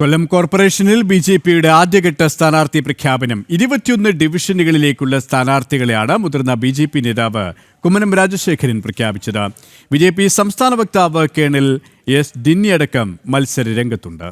കൊല്ലം കോർപ്പറേഷനിൽ B J പിയുടെ ആദ്യഘട്ട സ്ഥാനാർത്ഥി പ്രഖ്യാപനം. ഇരുപത്തിയൊന്ന് ഡിവിഷനുകളിലേക്കുള്ള സ്ഥാനാർത്ഥികളെയാണ് മുതിർന്ന ബി ജെ പി നേതാവ് കുമ്മനം രാജശേഖരൻ പ്രഖ്യാപിച്ചത്. ബി ജെ പി സംസ്ഥാന വക്താവ് കേണൽ എസ് ഡിന്നി അടക്കം മത്സര രംഗത്തുണ്ട്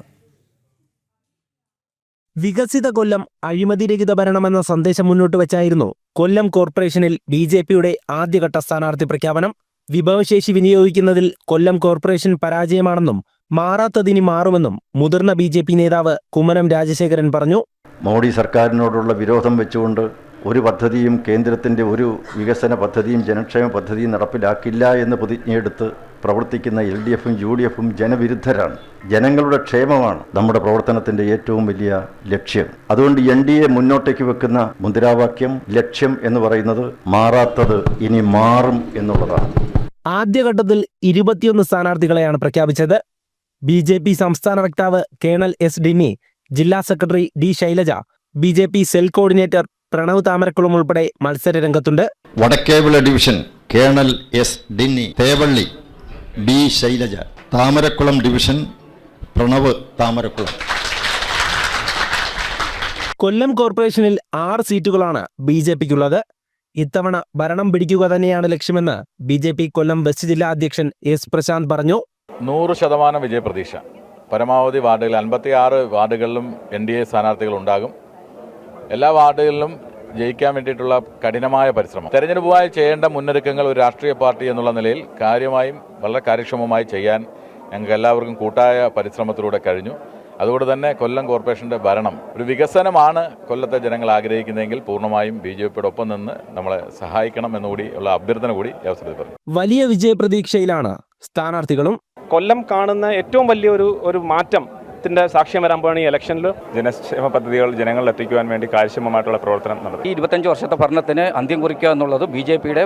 വികസിത കൊല്ലം അഴിമതിരഹിത ഭരണമെന്ന സന്ദേശം മുന്നോട്ട് വെച്ചായിരുന്നു കൊല്ലം കോർപ്പറേഷനിൽ ബി ജെ പിയുടെ ആദ്യഘട്ട സ്ഥാനാർത്ഥി പ്രഖ്യാപനം. വിഭവശേഷി വിനിയോഗിക്കുന്നതിൽ കൊല്ലം കോർപ്പറേഷൻ പരാജയമാണെന്നും മാറാത്തതിനി മാറുമെന്നും മുതിർന്ന ബി ജെ പി നേതാവ് കുമ്മനം രാജശേഖരൻ പറഞ്ഞു. മോഡി സർക്കാരിനോടുള്ള വിരോധം വെച്ചുകൊണ്ട് ഒരു പദ്ധതിയും കേന്ദ്രത്തിന്റെ ഒരു വികസന പദ്ധതിയും ജനക്ഷേമ പദ്ധതിയും നടപ്പിലാക്കില്ല എന്ന് പ്രതിജ്ഞയെടുത്ത് പ്രവർത്തിക്കുന്ന എൽ ഡി എഫും യു ഡി എഫും ജനവിരുദ്ധരാണ്. ജനങ്ങളുടെ ക്ഷേമമാണ് നമ്മുടെ പ്രവർത്തനത്തിന്റെ ഏറ്റവും വലിയ ലക്ഷ്യം. അതുകൊണ്ട് എൻ ഡി എ മുന്നോട്ടേക്ക് വെക്കുന്ന മുദ്രാവാക്യം ലക്ഷ്യം എന്ന് പറയുന്നത് മാറാത്തത് ഇനി മാറും എന്നുള്ളതാണ്. ആദ്യഘട്ടത്തിൽ ഇരുപത്തിയൊന്ന് സ്ഥാനാർത്ഥികളെയാണ് പ്രഖ്യാപിച്ചത്. ബി ജെ പി സംസ്ഥാന വക്താവ് കേണൽ എസ് ഡിന്നി ജില്ലാ secretary D Shailaja B J P cell coordinator Pranav Thamarakulam ഉൾപ്പെടെ മത്സര രംഗത്തുണ്ട്. Vadakkevila division colonel S Dinny Thevally B Shailaja Thamarakulam division Pranav Thamarakulam. Kollam കോർപ്പറേഷനിൽ ആറ് സീറ്റുകളാണ് ബി ജെ പിക്കുള്ളത്. ഇത്തവണ ഭരണം പിടിക്കുക തന്നെയാണ് ലക്ഷ്യമെന്ന് B J P Kollam west ജില്ലാ അധ്യക്ഷൻ എസ് പ്രശാന്ത് പറഞ്ഞു. നൂറ് ശതമാനം വിജയപ്രതീക്ഷ. പരമാവധി വാർഡുകൾ അൻപത്തി ആറ് വാർഡുകളിലും എൻ ഡി എ സ്ഥാനാർത്ഥികൾ ഉണ്ടാകും എല്ലാ വാർഡുകളിലും ജയിക്കാൻ വേണ്ടിയിട്ടുള്ള കഠിനമായ പരിശ്രമം. തെരഞ്ഞെടുപ്പുമായി ചെയ്യേണ്ട മുന്നൊരുക്കങ്ങൾ ഒരു രാഷ്ട്രീയ പാർട്ടി എന്നുള്ള നിലയിൽ കാര്യമായും വളരെ കാര്യക്ഷമമായി ചെയ്യാൻ ഞങ്ങൾക്ക് എല്ലാവർക്കും കൂട്ടായ പരിശ്രമത്തിലൂടെ കഴിഞ്ഞു. അതുകൊണ്ട് തന്നെ കൊല്ലം കോർപ്പറേഷന്റെ ഭരണം ഒരു വികസനമാണ് കൊല്ലത്തെ ജനങ്ങൾ ആഗ്രഹിക്കുന്നതെങ്കിൽ പൂർണമായും ബി ജെ പിയുടെ ഒപ്പം നിന്ന് നമ്മളെ സഹായിക്കണം എന്നുകൂടി ഉള്ള അഭ്യർത്ഥന കൂടി അവസരത്തിൽ പറഞ്ഞു. വലിയ വിജയപ്രതീക്ഷയിലാണ് സ്ഥാനാർത്ഥികളും കൊല്ലം കാണുന്ന ഏറ്റവും വലിയ ഒരു ഒരു മാറ്റം മാറ്റത്തിന്റെ സാക്ഷ്യം വരാൻ പോകുന്ന ഈ ഇലക്ഷനിൽ ജനക്ഷേമ പദ്ധതികൾ ജനങ്ങളിൽ എത്തിക്കുവാൻ വേണ്ടി കാര്യക്ഷമമായിട്ടുള്ള പ്രവർത്തനം നടത്തും. ഈ ഇരുപത്തഞ്ച് വർഷത്തെ ഭരണത്തിന് അന്ത്യം കുറിക്കുക എന്നുള്ളത് ബി ജെ പിയുടെ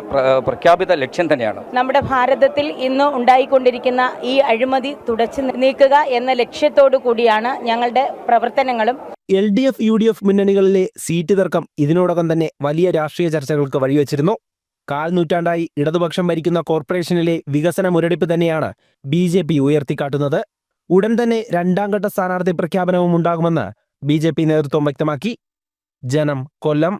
പ്രഖ്യാപിത ലക്ഷ്യം തന്നെയാണ്. നമ്മുടെ ഭാരതത്തിൽ ഇന്ന് ഉണ്ടായിക്കൊണ്ടിരിക്കുന്ന ഈ അഴിമതി തുടച്ചു നീക്കുക എന്ന ലക്ഷ്യത്തോടു കൂടിയാണ് ഞങ്ങളുടെ പ്രവർത്തനങ്ങളും. L D F U D F മുന്നണികളിലെ seat തർക്കം ഇതിനോടകം തന്നെ വലിയ രാഷ്ട്രീയ ചർച്ചകൾക്ക് വഴിവെച്ചിരുന്നു. കാൽ നൂറ്റാണ്ടായി ഇടതുപക്ഷം ഭരിക്കുന്ന കോർപ്പറേഷനിലെ വികസന മുരടിപ്പ് തന്നെയാണ് ബി ജെ പി ഉയർത്തിക്കാട്ടുന്നത്. ഉടൻ തന്നെ രണ്ടാം ഘട്ട സ്ഥാനാർത്ഥി പ്രഖ്യാപനവും ഉണ്ടാകുമെന്ന് ബി നേതൃത്വം വ്യക്തമാക്കി. ജനം കൊല്ലം.